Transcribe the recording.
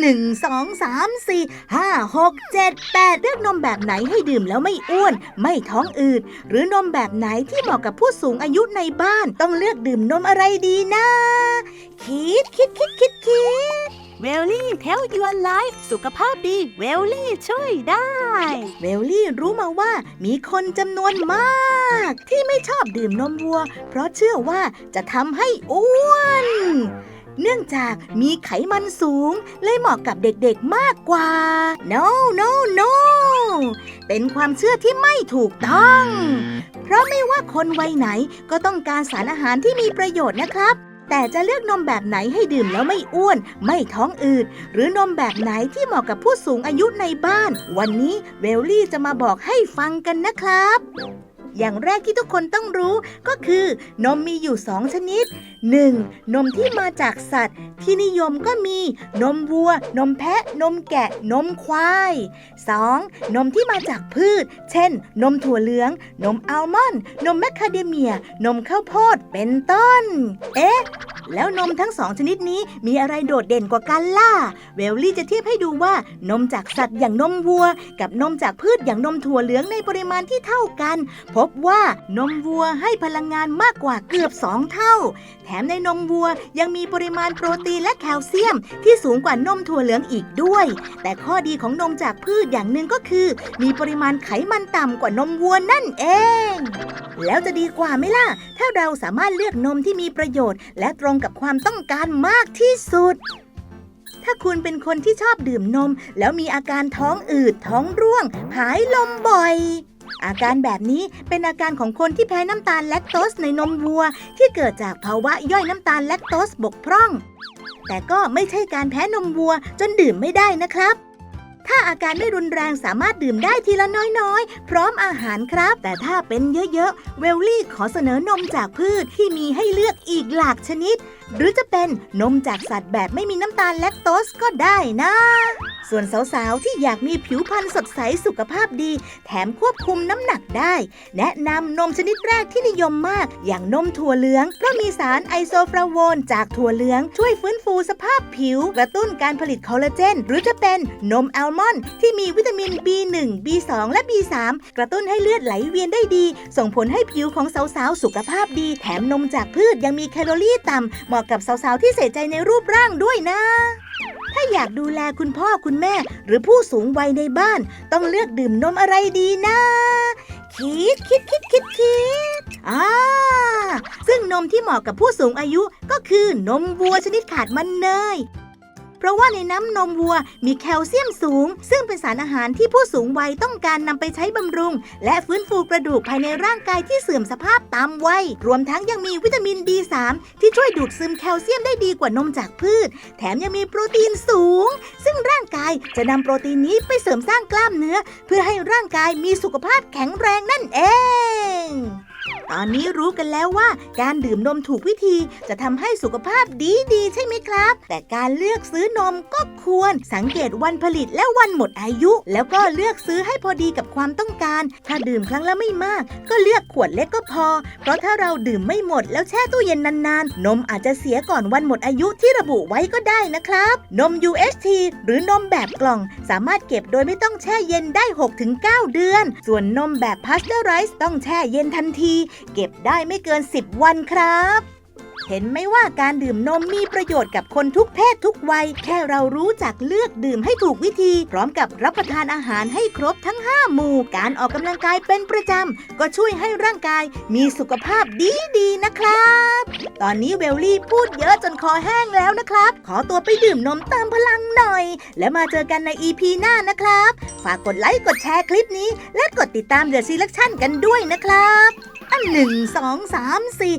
หนึ่งสองสามสี่ห้าหกเจ็ดแปดเลือกนมแบบไหนให้ดื่มแล้วไม่อ้วน ไม่ท้องอืด หรือนมแบบไหนที่เหมาะกับผู้สูงอายุในบ้าน ต้องเลือกดื่มนมอะไรดีนะ คิดคิดคิดคิดคิดเวลลี่เทลยูไลฟ์สุขภาพดีเวลลี่ช่วยได้ เวลลี่รู้มาว่ามีคนจำนวนมาก ที่ไม่ชอบดื่มนมวัว เพราะเชื่อว่าจะทำให้อ้วน เนื่องจากมีไขมันสูง เลยเหมาะกับเด็กๆมากกว่า no no no เป็นความเชื่อที่ไม่ถูกต้อง เพราะไม่ว่าคนวัยไหนก็ต้องการสารอาหารที่มีประโยชน์นะครับ แต่จะเลือกนมแบบไหนให้ดื่มแล้วไม่อ้วน ไม่ท้องอืด หรือนมแบบไหนที่เหมาะกับผู้สูงอายุในบ้าน วันนี้เวลลี่จะมาบอกให้ฟังกันนะครับ อย่างแรกที่ทุกคนต้องรู้ก็คือนมมีอยู่สองชนิด 1. นมที่มาจากสัตว์ ที่นิยมก็มีนมวัว นมแพะ นมแกะ นมควาย 2. นมที่มาจากพืช เช่น นมถั่วเหลือง นมอัลมอนด์ นมแมคคาเดเมีย นมข้าวโพด เป็นต้น เอ๊ะ แล้วนมทั้งสองชนิดนี้มีอะไรโดดเด่นกว่ากันล่ะ เวลลี่จะเทียบให้ดูว่านมจากสัตว์อย่างนมวัว กับนมจากพืชอย่างนมถั่วเหลืองในปริมาณที่เท่ากัน พบว่านมวัวให้พลังงานมากกว่าเกือบ 2 เท่า แถมในนมวัวยังมีปริมาณโปรตีนและแคลเซียม ที่สูงกว่านมถั่วเหลืองอีกด้วย แต่ข้อดีของนมจากพืชอย่างหนึ่งก็คือ มีปริมาณไขมันต่ำกว่านมวัวนั่นเอง แล้วจะดีกว่าไหมล่ะ ถ้าเราสามารถเลือกนมที่มีประโยชน์ และตรงกับความต้องการมากที่สุด ถ้าคุณเป็นคนที่ชอบดื่มนม แล้วมีอาการท้องอืดท้องร่วง หายลมบ่อย อาการแบบนี้เป็นอาการของคนที่แพ้น้ำตาลแลคโตสในนมวัว ที่เกิดจากภาวะย่อยน้ำตาลแลคโตสบกพร่อง แต่ก็ไม่ใช่การแพ้นมวัวจนดื่มไม่ได้นะครับ ถ้าอาการไม่รุนแรงสามารถดื่มได้ทีละน้อยๆ พร้อมอาหารครับ แต่ถ้าเป็นเยอะๆ เวลลี่ขอเสนอนมจากพืชที่มีให้เลือกอีกหลากชนิด หรือจะเป็นนมจากสัตว์แบบไม่มีน้ำตาลแลคโตสก็ได้นะ ส่วนสาวๆ ที่อยากมีผิวพรรณสดใสสุขภาพดี แถมควบคุมน้ำหนักได้ แนะนำนมชนิดแรกที่นิยมมาก อย่างนมถั่วเหลือง เพราะมีสารไอโซฟลาโวนจากถั่วเหลือง ช่วยฟื้นฟูสภาพผิว กระตุ้นการผลิตคอลลาเจน หรือจะเป็นนมอัลมอนด์ที่มีวิตามิน B1 B2 และ B3 กระตุ้นให้เลือดไหลเวียนได้ดี ส่งผลให้ผิวของสาวๆ สุขภาพดี แถมนมจากพืชยังมีแคลอรี่ต่ำเหมาะกับสาวๆ ที่ใส่ใจในรูปร่างด้วยนะ ถ้าอยากดูแลคุณพ่อคุณแม่ หรือผู้สูงวัยในบ้าน ต้องเลือกดื่มนมอะไรดีนะ คิดคิดคิดคิดคิดอ่าซึ่งนมที่เหมาะกับผู้สูงอายุก็คือนมวัวชนิดขาดมันเนย เพราะว่าในน้ำนมวัวมีแคลเซียมสูง ซึ่งเป็นสารอาหารที่ผู้สูงวัยต้องการนำไปใช้บำรุง และฟื้นฟูกระดูกภายในร่างกายที่เสื่อมสภาพตามวัย รวมทั้งยังมีวิตามิน B3 ที่ช่วยดูดซึมแคลเซียมได้ดีกว่านมจากพืช แถมยังมีโปรตีนสูง ซึ่งร่างกายจะนำโปรตีนนี้ไปเสริมสร้างกล้ามเนื้อ เพื่อให้ร่างกายมีสุขภาพแข็งแรงนั่นเอง ตอนนี้รู้กันแล้วว่าการดื่มนมถูกวิธีจะทำให้สุขภาพดีดีใช่ไหมครับ แต่การเลือกซื้อนมก็ควรสังเกตวันผลิตและวันหมดอายุ แล้วก็เลือกซื้อให้พอดีกับความต้องการ ถ้าดื่มครั้งละไม่มาก ก็เลือกขวดเล็กก็พอ เพราะถ้าเราดื่มไม่หมดแล้วแช่ตู้เย็นนานๆ นมอาจจะเสียก่อนวันหมดอายุที่ระบุไว้ก็ได้นะครับ นม UHT หรือนมแบบกล่องสามารถเก็บโดยไม่ต้องแช่เย็นได้ 6-9 เดือน ส่วนนมแบบพาสเตอร์ไรส์ต้องแช่เย็นทันทีเก็บได้ไม่เกิน 10 วันครับ เห็นไหมว่าการดื่มนมมีประโยชน์กับคนทุกเพศทุกวัย แค่เรารู้จักเลือกดื่มให้ถูกวิธี พร้อมกับรับประทานอาหารให้ครบทั้ง 5 หมู่ การออกกำลังกายเป็นประจำ ก็ช่วยให้ร่างกายมีสุขภาพดีดีๆนะครับ ตอนนี้เวลลี่พูดเยอะจนคอแห้งแล้วนะครับ ขอตัวไปดื่มนมเติมพลังหน่อย แล้วมาเจอกันใน EP หน้านะครับ ฝากกดไลค์กดแชร์คลิปนี้ และกดติดตามเดอะซีเล c ชั่นกันด้วยนะครับอันหนึ่งสองสามสี่